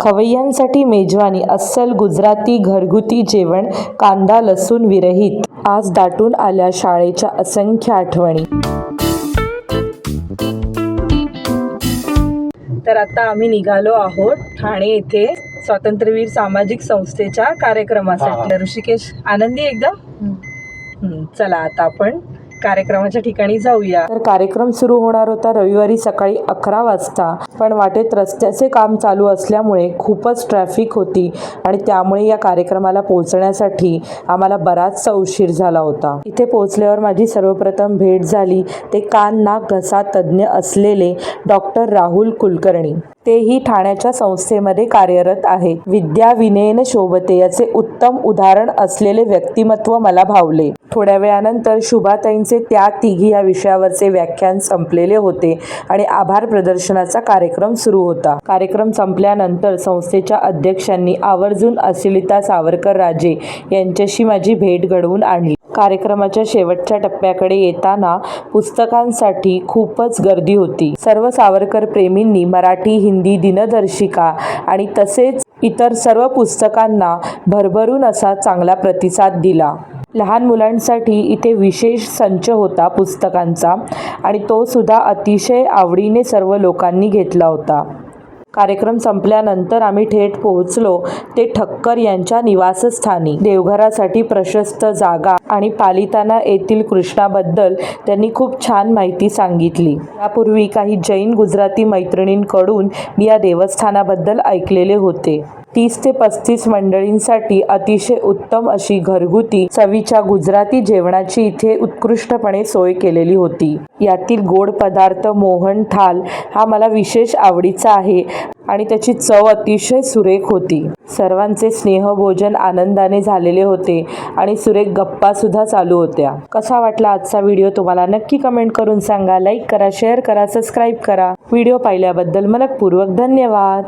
खवय्यांसाठी मेजवानी अस्सल गुजराती घरगुती जेवण कांदा लसूण विरहित. आज दाटून आल्या शाळेच्या असंख्य आठवणी. तर आता आम्ही निघालो आहोत ठाणे येथे स्वातंत्र्यवीर सामाजिक संस्थेच्या कार्यक्रमासाठी. ऋषिकेश आनंदी एकदम? चला आता आपण कार्यक्रमाच्या ठिकाणी जाऊया. तर कार्यक्रम सुरू होणार होता रविवारी सकाळी अकरा वाजता. पण वाटेत रस्त्याचे काम चालू असल्यामुळे खूपच ट्रॅफिक होती आणि त्यामुळे या कार्यक्रमाला पोहोचण्यासाठी आम्हाला बराचसा उशीर झाला होता. इथे पोहोचल्यावर माझी सर्वप्रथम भेट झाली. ते कान नाक घसा तज्ज्ञ असलेले डॉक्टर राहुल कुलकर्णी. तेही ठाण्याच्या संस्थेमध्ये कार्यरत आहे. विद्या विनयन शोभते याचे उत्तम उदाहरण असलेले व्यक्तिमत्व मला भावले. थोड्या वेळानंतर शुभाताईंचे त्या तिघी या विषयावरचे व्याख्यान संपलेले होते आणि आभार प्रदर्शनाचा कार्यक्रम सुरू होता. कार्यक्रम संपल्यानंतर संस्थेच्या अध्यक्षांनी आवर्जून असिलिता सावरकर राजे यांच्याशी माझी भेट घडवून आणली. कार्यक्रमाच्या शेवटच्या टप्प्याकडे येताना पुस्तकांसाठी खूपच गर्दी होती. सर्व सावरकर प्रेमींनी मराठी हिंदी दिनदर्शिका आणि तसेच इतर सर्व पुस्तकांना भरभरून असा चांगला प्रतिसाद दिला. लहान मुलांसाठी इथे विशेष संच होता पुस्तकांचा आणि तो सुद्धा अतिशय आवडीने सर्व लोकांनी घेतला होता. कार्यक्रम संपल्यानंतर आम्ही थेट पोहोचलो. ते ठक्कर यांच्या निवासस्थानी. देवघरासाठी प्रशस्त जागा आणि पालिताना येथील कृष्णाबद्दल त्यांनी खूप छान माहिती सांगितली. यापूर्वी काही जैन गुजराती मैत्रिणींकडून मी या देवस्थानाबद्दल ऐकलेले होते. तीस ते पस्तीस मंडळींसाठी अतिशय उत्तम अशी घरगुती चवीच्या गुजराती जेवणाची इथे उत्कृष्टपणे सोय केलेली होती. यातील गोड पदार्थ मोहन थाल हा मला विशेष आवडीचा आहे आणि त्याची चव अतिशय सुरेख होती. सर्वांचे स्नेहभोजन आनंदाने झालेले होते आणि सुरेख गप्पा सुद्धा चालू होत्या. कसा वाटला आजचा व्हिडिओ तुम्हाला नक्की कमेंट करून सांगा लाईक करा शेअर करा सबस्क्राईब करा. व्हिडिओ पाहिल्याबद्दल मनपूर्वक धन्यवाद.